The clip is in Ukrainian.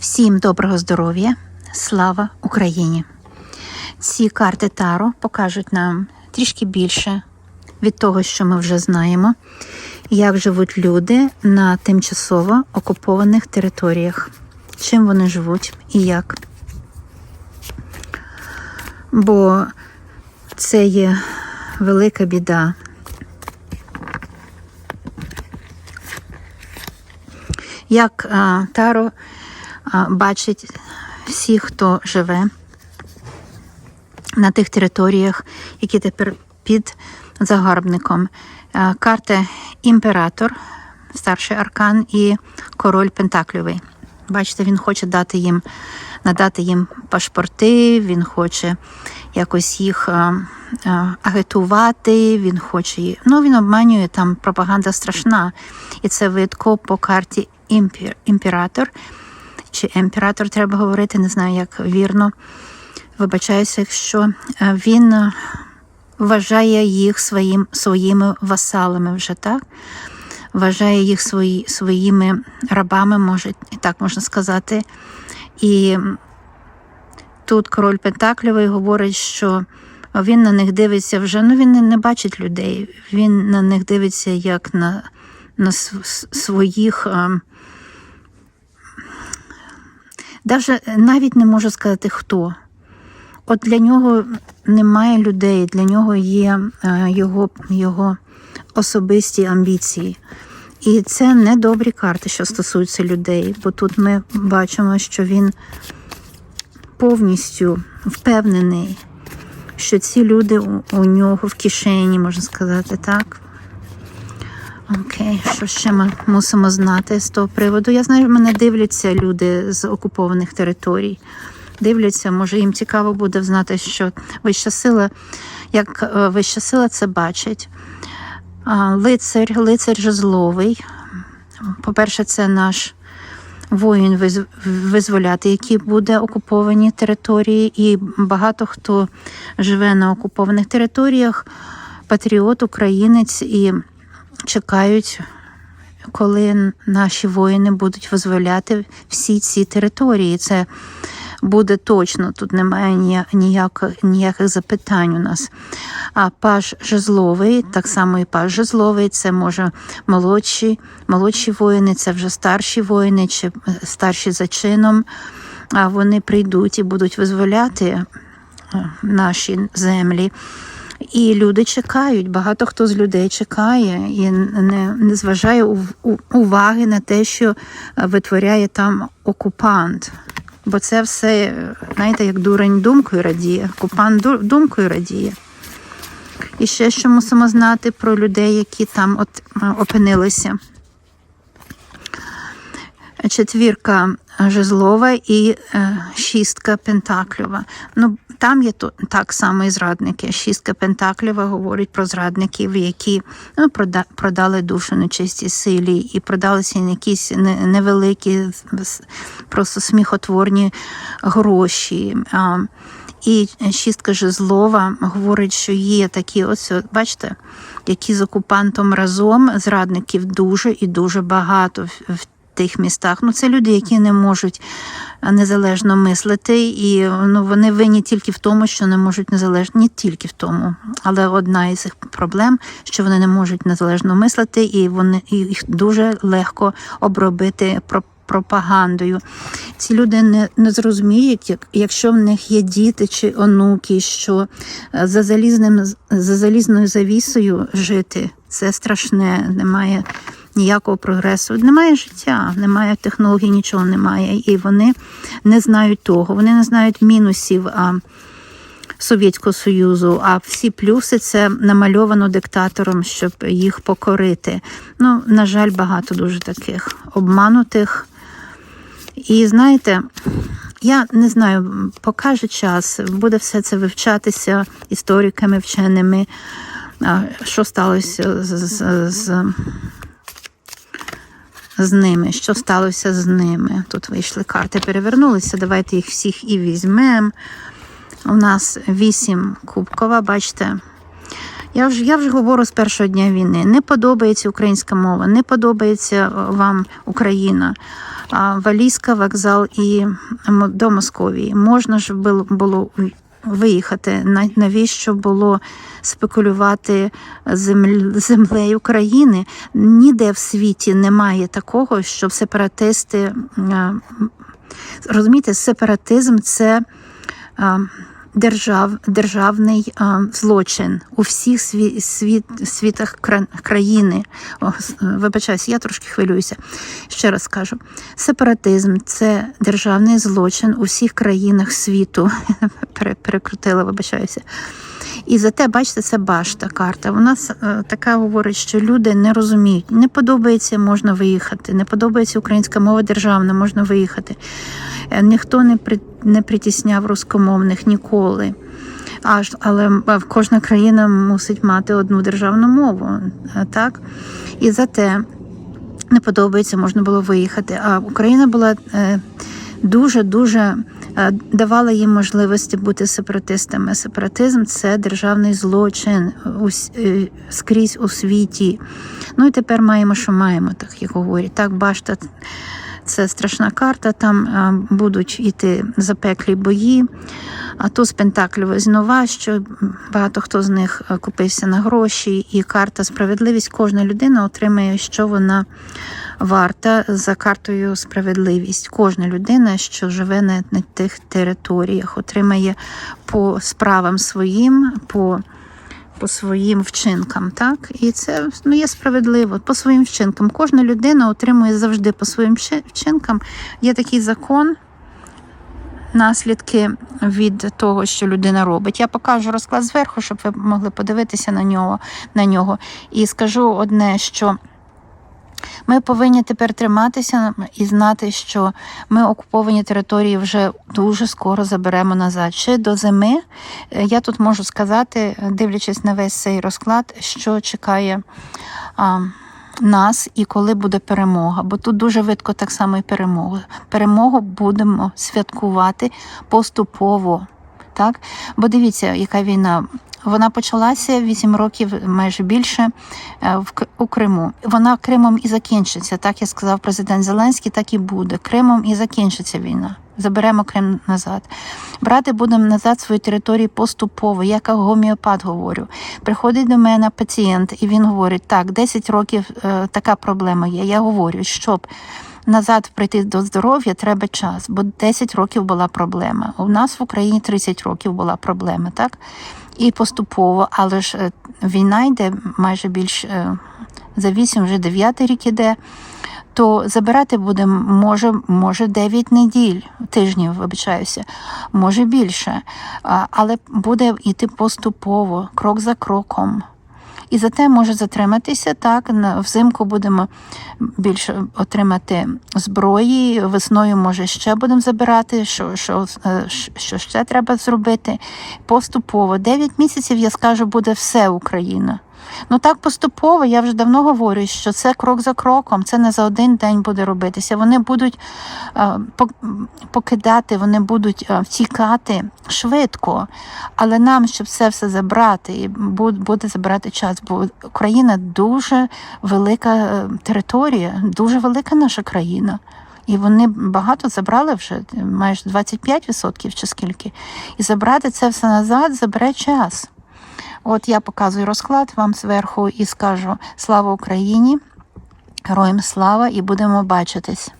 Всім доброго здоров'я, слава Україні! Ці карти Таро покажуть нам трішки більше від того, що ми вже знаємо, як живуть люди на тимчасово окупованих територіях, чим вони живуть і як. Бо це є велика біда. Як а, Таро бачить всіх, хто живе на тих територіях, які тепер під загарбником. А, Карта імператор, старший аркан і король Пентакльовий. Бачите, він хоче дати їм, надати їм пашпорти, він хоче якось їх а, а, агітувати, він хоче. Ну, він обманює, там пропаганда страшна. І це видко по карті імпер, імператор. Чи імператор треба говорити, не знаю, як вірно. Вибачаюся, якщо е, він е, вважає їх своїм, своїми васалами вже так. Вважає їх свої, своїми рабами, може, так можна сказати. І тут король Пентакльовий говорить, що він на них дивиться вже, ну він не, бачить людей, він на них дивиться як на, на своїх. Даже навіть не можу сказати хто. От для нього немає людей, для нього є е, його, його особисті амбіції. І це не добрі карти, що стосуються людей, бо тут ми бачимо, що він повністю впевнений, що ці люди у, у нього в кишені, можна сказати, так. Окей, що ще ми мусимо знати з того приводу? Я знаю, мене дивляться люди з окупованих територій. Дивляться, може їм цікаво буде знати, що вища сила, як е, вища сила це бачить. А, Лицар, лицар жезловий. По-перше, це наш воїн визволяти, який буде окуповані території, і багато хто живе на окупованих територіях, патріот, українець і чекають, коли наші воїни будуть визволяти всі ці території. Це буде точно, тут немає ніяких, ніяких запитань у нас. А паж жезловий, так само і паж жезловий, це може молодші, молодші воїни, це вже старші воїни чи старші за чином. А вони прийдуть і будуть визволяти е, наші землі. І люди чекають, багато хто з людей чекає і не, не зважає уваги на те, що е, витворяє там окупант. Бо це все, е, знаєте, як дурень думкою радіє, окупант думкою радіє. І ще що мусимо знати про людей, які там от е, опинилися. Четвірка жезлова і шістка пентакльова. Ну, там є так само і зрадники. Шістка пентакльова говорить про зрадників, які ну, прода, продали душу нечистій силі і продалися якісь не- невеликі, просто сміхотворні гроші. І шістка жезлова говорить, що є такі, ось, бачите, які з окупантом разом зрадників дуже і дуже багато в тих містах. Ну, це люди, які не можуть незалежно мислити, і ну, вони винні тільки в тому, що не можуть незалежно, не тільки в тому, але одна із їх проблем, що вони не можуть незалежно мислити, і вони їх дуже легко обробити про пропагандою. Ці люди не, не зрозуміють, як, якщо в них є діти чи онуки, що е, за залізним за залізною завісою жити це страшне, немає ніякого прогресу, немає життя, немає технологій, нічого немає. І вони не знають того, вони не знають мінусів. А, Совєтського Союзу, а всі плюси це намальовано диктатором, щоб їх покорити. Ну, на жаль, багато дуже таких обманутих. І знаєте, я не знаю, покаже час, буде все це вивчатися істориками, вченими, що сталося з, з, з, з ними, що сталося з ними. Тут вийшли карти, перевернулися. Давайте їх всіх і візьмемо. У нас вісім кубкова, бачите. Я вже, я вже говорю з першого дня війни. Не подобається українська мова, не подобається е, вам Україна. а, Валійська вокзал і до Московії. Можна ж було виїхати. На- Навіщо було спекулювати землею країни? Ніде в світі немає такого, щоб сепаратисти. а, Розумієте, сепаратизм це держав, державний а, злочин у всіх сві, світ, світах кра- країни. О, вибачаюся, я трошки хвилююся. Ще раз кажу: сепаратизм це державний злочин у всіх країнах світу. Пере- Перекрутила, вибачаюся. І зате, бачите, це башта карта. Вона е, така говорить, що люди не розуміють, не подобається, можна виїхати, не подобається українська мова державна, можна виїхати. Е, Ніхто не при, не притісняв рускомовних ніколи. Аж, але кожна країна мусить мати одну державну мову. е, Так? І зате не подобається, можна було виїхати. А Україна була дуже-дуже е, давала їм можливості бути сепаратистами. Сепаратизм це державний злочин е, скрізь у світі. Ну і тепер маємо, що маємо, так як говорять. Так, башта це страшна карта, там е, будуть йти запеклі бої. А туз Пентаклів ось нова, що багато хто з них е, купився на гроші, і карта справедливість. Кожна людина отримає, що вона варта за картою справедливість. Кожна людина, що живе на тих територіях, отримає по справам своїм, по, по своїм вчинкам. Так? І це ну, є справедливо по своїм вчинкам. Кожна людина отримує завжди по своїм вчинкам. Є такий закон. Наслідки від того, що людина робить. Я покажу розклад зверху, щоб ви могли подивитися на нього, на нього. І скажу одне, що ми повинні тепер триматися і знати, що ми окуповані території вже дуже скоро заберемо назад. Ще до зими е, я тут можу сказати, дивлячись на весь цей розклад, що чекає. А, нас і коли буде перемога, бо тут дуже видко так само і перемога. Перемогу будемо святкувати поступово. Так? Бо дивіться, яка війна. Вона почалася 8 років, майже більше е, у Криму. Вона Кримом і закінчиться. Так як сказав президент Зеленський, так і буде. Кримом і закінчиться війна. Заберемо Крим назад. Брати будемо назад свої території поступово, як гоміопат говорю. Приходить до мене пацієнт, і він говорить: так, 10 років е, така проблема є. Я говорю, щоб назад прийти до здоров'я, треба час, бо 10 років була проблема. У нас в Україні 30 років була проблема, так? І поступово, але ж е, війна йде майже більш е, за 8, вже 9 рік іде. То забирати буде може, може 9 неділь, тижнів, вибачаюся, може більше. Але буде йти поступово, крок за кроком. І зате може затриматися так. Взимку будемо більше отримати зброї. Весною, може, ще будемо забирати, що, що, е, що ще треба зробити. Поступово. 9 місяців, я скажу, буде все Україна. Ну так поступово, я вже давно говорю, що це крок за кроком, це не за один день буде робитися. Вони будуть е, покидати, вони будуть е, втікати швидко. Але нам, щоб це все забрати, і буде забирати час, бо Україна дуже велика е, територія, дуже велика наша країна. І вони багато забрали вже, майже 25% чи скільки. І забрати це все назад забере час. От я показую розклад вам зверху і скажу. Слава Україні, героям слава, і будемо бачитись.